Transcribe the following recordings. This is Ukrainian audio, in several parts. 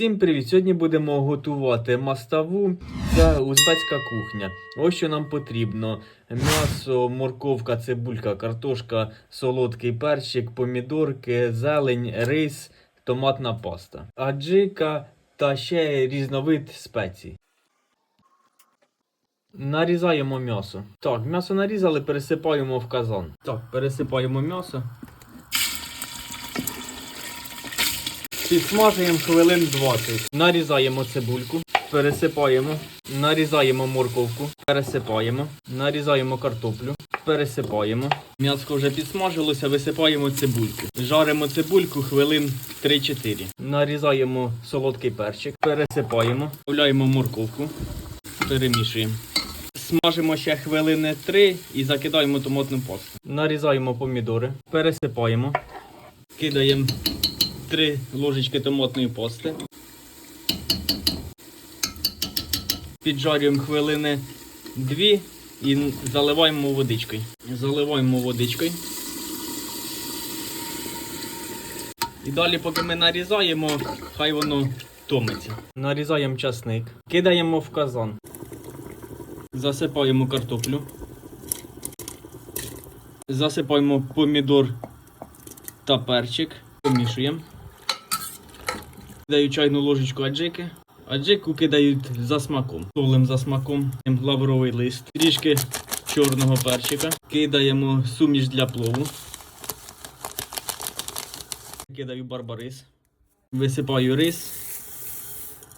Всім привіт! Сьогодні будемо готувати маставу. Це узбецька кухня. Ось що нам потрібно: м'ясо, морковка, цибулька, картошка, солодкий перчик, помідорки, зелень, рис, томатна паста, аджика та ще різновид спецій. Нарізаємо м'ясо. Так, м'ясо нарізали, пересипаємо в казан. Так, пересипаємо м'ясо. Підсмажуємо хвилин 20. Нарізаємо цибульку, пересипаємо, нарізаємо морковку, пересипаємо, нарізаємо картоплю, пересипаємо. М'ясо вже підсмажилося, висипаємо цибульку. Жаримо цибульку хвилин 3-4. Нарізаємо солодкий перчик, пересипаємо, додаємо морковку, перемішуємо. Смажимо ще хвилини 3 і закидаємо томатну пасту. Нарізаємо помідори, пересипаємо, кидаємо 3 ложечки томатної пасти. Піджарюємо хвилини 2 і заливаємо водичкою. Заливаємо водичкою. І далі, поки ми нарізаємо, хай воно томиться. Нарізаємо часник, кидаємо в казан. Засипаємо картоплю. Засипаємо помідор та перчик. Помішуємо. Кидаю чайну ложечку аджики. Аджику кидають за смаком. Солим за смаком. Лавровий лист. Трішки чорного перчика. Кидаємо суміш для плову. Кидаю барбарис. Висипаю рис.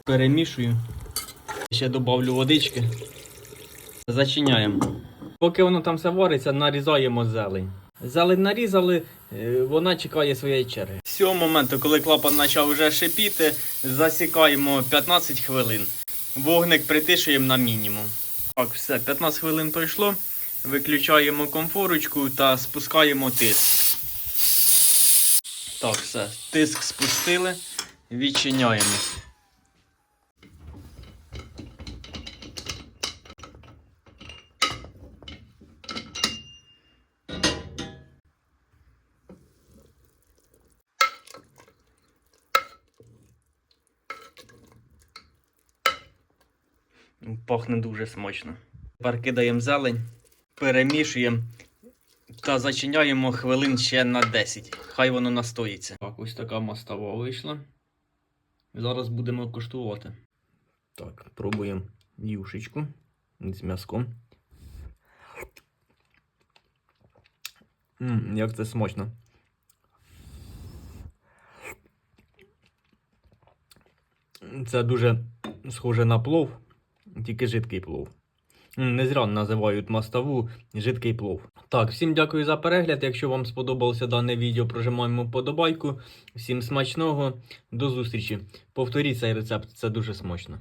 Перемішую. Ще додавлю водички. Зачиняємо. Поки воно там все вариться, нарізаємо зелень. Зелень нарізали, е, вона чекає своєї черги. Цього моменту, коли клапан почав вже шипіти, засікаємо 15 хвилин. Вогник притишуємо на мінімум. Так, все, 15 хвилин пройшло. Виключаємо комфорочку та спускаємо тиск. Так, все. Тиск спустили, відчиняємо. Пахне дуже смачно. Тепер кидаємо зелень, перемішуємо та зачиняємо хвилин ще на 10. Хай воно настоїться. Так, ось така мастава вийшла. Зараз будемо куштувати. Так, пробуємо юшечку з м'язком. Мм, як це смачно. Це дуже схоже на плов, тільки жидкий плов. Не зря називають маставу жидкий плов. Так, всім дякую за перегляд. Якщо вам сподобалося дане відео, прожимаємо подобайку. Всім смачного, до зустрічі. Повторіть цей рецепт, це дуже смачно.